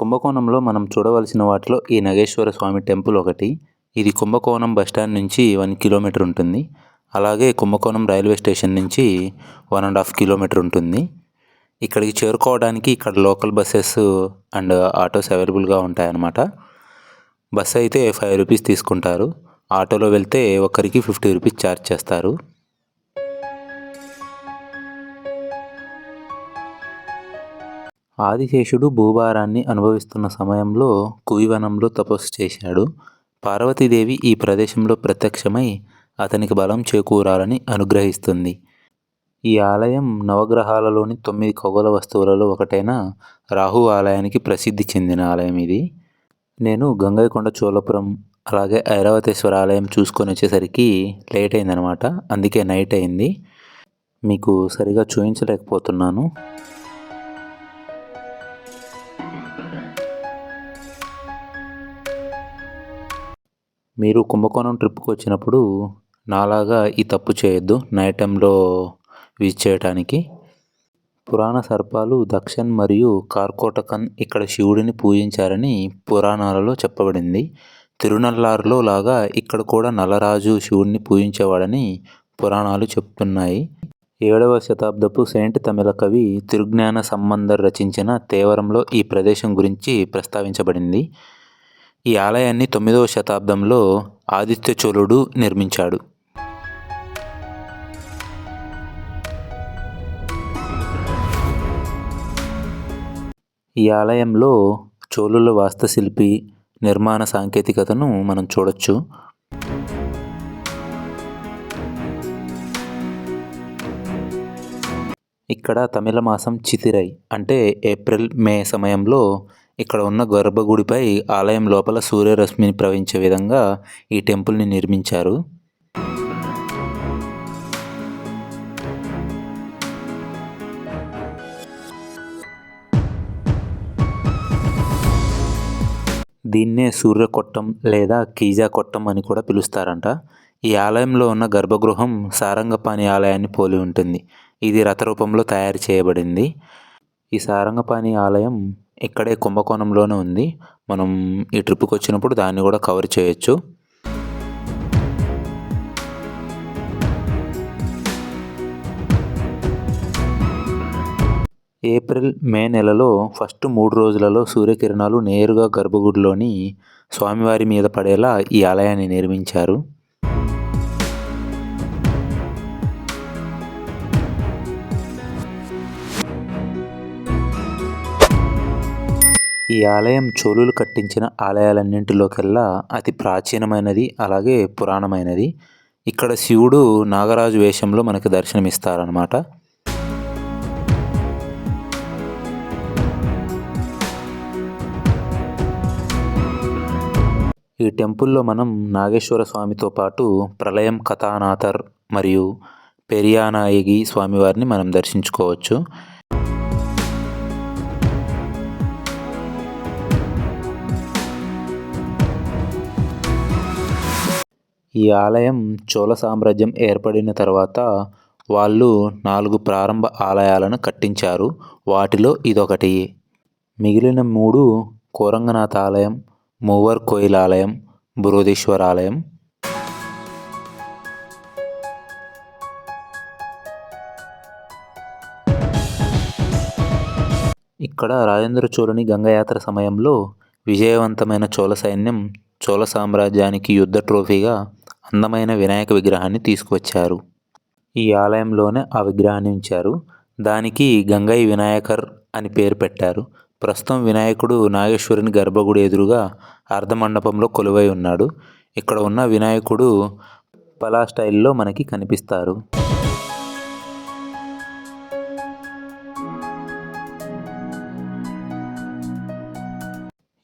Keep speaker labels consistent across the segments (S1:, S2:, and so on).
S1: కుంభకోణంలో మనం చూడవలసిన వాటిలో ఈ నగేశ్వర స్వామి టెంపుల్ ఒకటి. ఇది కుంభకోణం బస్టాండ్ నుంచి వన్ కిలోమీటర్ ఉంటుంది. అలాగే కుంభకోణం రైల్వే స్టేషన్ నుంచి వన్ అండ్ హాఫ్ కిలోమీటర్ ఉంటుంది. ఇక్కడికి చేరుకోవడానికి ఇక్కడ లోకల్ బస్సెస్ అండ్ ఆటోస్ అవైలబుల్గా ఉంటాయన్నమాట. బస్సు అయితే ఫైవ్ రూపీస్ తీసుకుంటారు. ఆటోలో వెళ్తే ఒకరికి ఫిఫ్టీ రూపీస్ ఛార్జ్ చేస్తారు. ఆదిశేషుడు భూభారాన్ని అనుభవిస్తున్న సమయంలో కుయివనంలో తపస్సు చేశాడు. పార్వతీదేవి ఈ ప్రదేశంలో ప్రత్యక్షమై అతనికి బలం చేకూరాలని అనుగ్రహిస్తుంది. ఈ ఆలయం నవగ్రహాలలోని తొమ్మిది ఖగోళ వస్తువులలో ఒకటైన రాహు ఆలయానికి ప్రసిద్ధి చెందిన ఆలయం ఇది. నేను గంగైకొండ చోళపురం అలాగే ఐరావతేశ్వర ఆలయం చూసుకొని వచ్చేసరికి లేట్ అయిందనమాట అందుకే నైట్ అయింది. మీకు సరిగా చూపించలేకపోతున్నాను మీరు కుంభకోణం ట్రిప్కి వచ్చినప్పుడు నాలాగా ఈ తప్పు చేయొద్దు. నైట్ టైంలో విజిట్ చేయడానికి పురాణ సర్పాలు దక్షన్ మరియు కార్కోటకన్ ఇక్కడ శివుడిని పూజించారని పురాణాలలో చెప్పబడింది. తిరునల్లారులో లాగా ఇక్కడ కూడా నల్లరాజు శివుడిని పూజించేవాడని పురాణాలు చెప్తున్నాయి. ఏడవ శతాబ్దపు సెయింట్ తమిళ కవి తిరుజ్ఞాన సంబంధర్ రచించిన తేవరంలో ఈ ప్రదేశం గురించి ప్రస్తావించబడింది. ఈ ఆలయాన్ని తొమ్మిదవ శతాబ్దంలో ఆదిత్య చోళుడు నిర్మించాడు. ఈ ఆలయంలో చోళుల వాస్తుశిల్పి నిర్మాణ సాంకేతికతను మనం చూడొచ్చు. ఇక్కడ తమిళ మాసం చితిరై అంటే ఏప్రిల్ మే సమయంలో ఇక్కడ ఉన్న గర్భగుడిపై ఆలయం లోపల సూర్యరశ్మిని ప్రవహించే విధంగా ఈ టెంపుల్ని నిర్మించారు. దీన్నే సూర్యకొట్టం లేదా కీజా కొట్టం అని కూడా పిలుస్తారంట. ఈ ఆలయంలో ఉన్న గర్భగృహం సారంగపాణి ఆలయాన్ని పోలి ఉంటుంది. ఇది రథరూపంలో తయారు చేయబడింది. ఈ సారంగపాణి ఆలయం ఇక్కడే కుంభకోణంలోనే ఉంది. మనం ఈ ట్రిప్కి వచ్చినప్పుడు దాన్ని కూడా కవర్ చేయొచ్చు. ఏప్రిల్ మే నెలలో ఫస్ట్ మూడు రోజులలో సూర్యకిరణాలు నేరుగా గర్భగుడిలోని స్వామివారి మీద పడేలా ఈ ఆలయాన్ని నిర్మించారు. ఈ ఆలయం చోళులు కట్టించిన ఆలయాలన్నింటిలోకెల్లా అతి ప్రాచీనమైనది అలాగే పురాణమైనది. ఇక్కడ శివుడు నాగరాజు వేషంలో మనకు దర్శనమిస్తారనమాట ఈ టెంపుల్లో మనం నాగేశ్వర స్వామితో పాటు ప్రళయం కథానాథర్ మరియు పెరియానాయగి స్వామివారిని మనం దర్శించుకోవచ్చు. ఈ ఆలయం చోళ సామ్రాజ్యం ఏర్పడిన తర్వాత వాళ్ళు నాలుగు ప్రారంభ ఆలయాలను కట్టించారు. వాటిలో ఇదొకటి. మిగిలిన మూడు కోరంగనాథ ఆలయం మూవర్ కోయిల్ ఆలయం బృహదీశ్వర ఆలయం. ఇక్కడ రాజేంద్ర చోళుని గంగయాత్ర సమయంలో విజయవంతమైన చోళ సైన్యం చోళ సామ్రాజ్యానికి యుద్ధ ట్రోఫీగా అందమైన వినాయక విగ్రహాన్ని తీసుకువచ్చారు. ఈ ఆలయంలోనే ఆ విగ్రహాన్ని ఉంచారు. దానికి గంగై వినాయకర్ అని పేరు పెట్టారు. ప్రస్తుతం వినాయకుడు నాగేశ్వరుని గర్భగుడి ఎదురుగా అర్ధమండపంలో కొలువై ఉన్నాడు. ఇక్కడ ఉన్న వినాయకుడు పలా స్టైల్లో మనకి కనిపిస్తారు.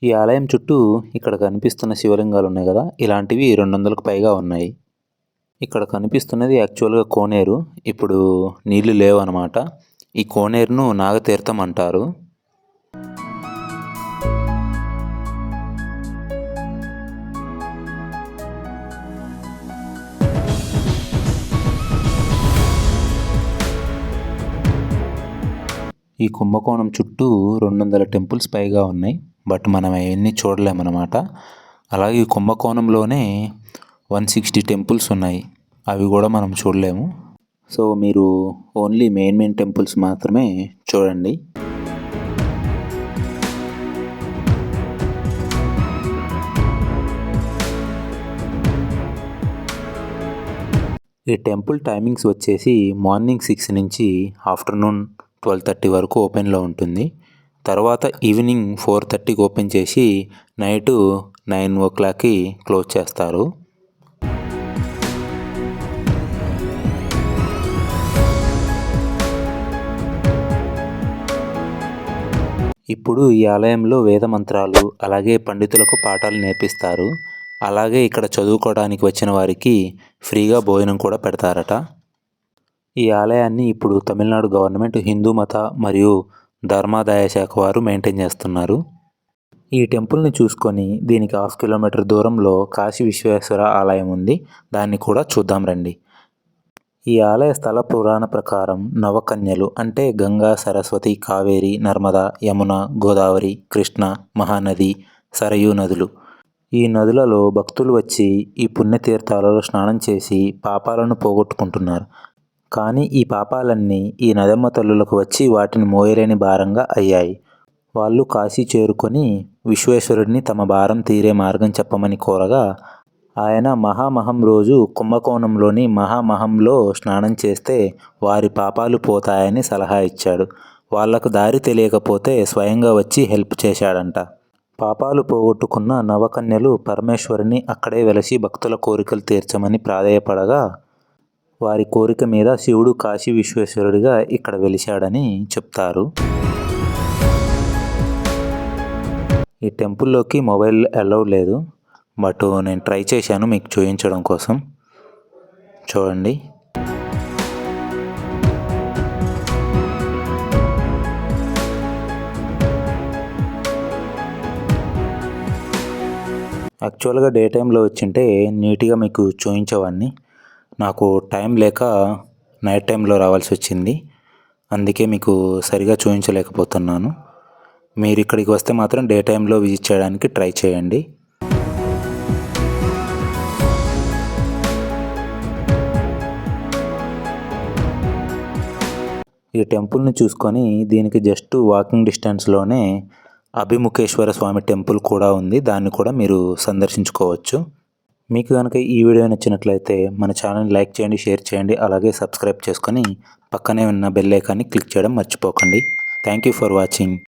S1: ఈ ఆలయం చుట్టూ ఇక్కడ కనిపిస్తున్న శివలింగాలు ఉన్నాయి కదా ఇలాంటివి రెండు వందలకు పైగా ఉన్నాయి. ఇక్కడ కనిపిస్తున్నది యాక్చువల్గా కోనేరు. ఇప్పుడు నీళ్ళు లేవు అనమాట ఈ కోనేరును నాగతీర్థం అంటారు. ఈ కుంభకోణం చుట్టూ రెండు వందల టెంపుల్స్ పైగా ఉన్నాయి. బట్ మనం అవన్నీ చూడలేమన్నమాట. అలాగే కుంభకోణంలోనే వన్ సిక్స్టీ టెంపుల్స్ ఉన్నాయి. అవి కూడా మనం చూడలేము. సో మీరు ఓన్లీ మెయిన్ మెయిన్ టెంపుల్స్ మాత్రమే చూడండి. ఈ టెంపుల్ టైమింగ్స్ వచ్చేసి మార్నింగ్ సిక్స్ నుంచి ఆఫ్టర్నూన్ ట్వెల్వ్ థర్టీ వరకు ఓపెన్లో ఉంటుంది. తర్వాత ఈవినింగ్ ఫోర్ థర్టీకి ఓపెన్ చేసి నైటు నైన్ ఓ క్లాక్కి క్లోజ్ చేస్తారు. ఇప్పుడు ఈ ఆలయంలో వేద మంత్రాలు అలాగే పండితులకు పాఠాలు నేర్పిస్తారు. అలాగే ఇక్కడ చదువుకోవడానికి వచ్చిన వారికి ఫ్రీగా భోజనం కూడా పెడతారట. ఈ ఆలయాన్ని ఇప్పుడు తమిళనాడు గవర్నమెంట్ హిందూ మత మరియు ధర్మాదాయ శాఖ వారు మెయింటైన్ చేస్తున్నారు. ఈ టెంపుల్ని చూసుకొని దీనికి హాఫ్ కిలోమీటర్ దూరంలో కాశీ విశ్వేశ్వర ఆలయం ఉంది. దాన్ని కూడా చూద్దాం రండి. ఈ ఆలయ స్థల పురాణ ప్రకారం నవకన్యలు అంటే గంగా సరస్వతి కావేరి నర్మద యమున గోదావరి కృష్ణ మహానది సరయూ నదులు. ఈ నదులలో భక్తులు వచ్చి ఈ పుణ్యతీర్థాలలో స్నానం చేసి పాపాలను పోగొట్టుకుంటున్నారు. కానీ ఈ పాపాలన్నీ ఈ నదమ్మ తల్లులకు వచ్చి వాటిని మోయలేని భారంగా అయ్యాయి. వాళ్ళు కాశీ చేరుకొని విశ్వేశ్వరుడిని తమ భారం తీరే మార్గం చెప్పమని కోరగా ఆయన మహామహం రోజు కుంభకోణంలోని మహామహంలో స్నానం చేస్తే వారి పాపాలు పోతాయని సలహా ఇచ్చాడు. వాళ్ళకు దారి తెలియకపోతే స్వయంగా వచ్చి హెల్ప్ చేశాడంట. పాపాలు పోగొట్టుకున్న నవకన్యలు పరమేశ్వరుని అక్కడే వెలసి భక్తుల కోరికలు తీర్చమని ప్రాధేయపడగా వారి కోరిక మీద శివుడు కాశీ విశ్వేశ్వరుడిగా ఇక్కడ వెలిశాడని చెప్తారు. ఈ టెంపుల్లోకి మొబైల్ అలౌ లేదు బట్ నేను ట్రై చేశాను మీకు చూపించడం కోసం. చూడండి. యాక్చువల్గా డే టైంలో వచ్చింటే నీట్గా మీకు చూపించేవాడిని నాకు టైం లేక నైట్ టైంలో రావాల్సి వచ్చింది. అందుకే మీకు సరిగా చూపించలేకపోతున్నాను మీరు ఇక్కడికి వస్తే మాత్రం డే టైంలో విజిట్ చేయడానికి ట్రై చేయండి. ఈ టెంపుల్ని చూసుకొని దీనికి జస్ట్ వాకింగ్ డిస్టెన్స్లోనే అభిముఖేశ్వర స్వామి టెంపుల్ కూడా ఉంది. దాన్ని కూడా మీరు సందర్శించుకోవచ్చు. మీకు కనుక ఈ వీడియో నచ్చినట్లయితే మన ఛానల్ని లైక్ చేయండి షేర్ చేయండి అలాగే సబ్స్క్రైబ్ చేసుకొని పక్కనే ఉన్న బెల్ ఐకాన్ని క్లిక్ చేయడం మర్చిపోకండి. Thank you for watching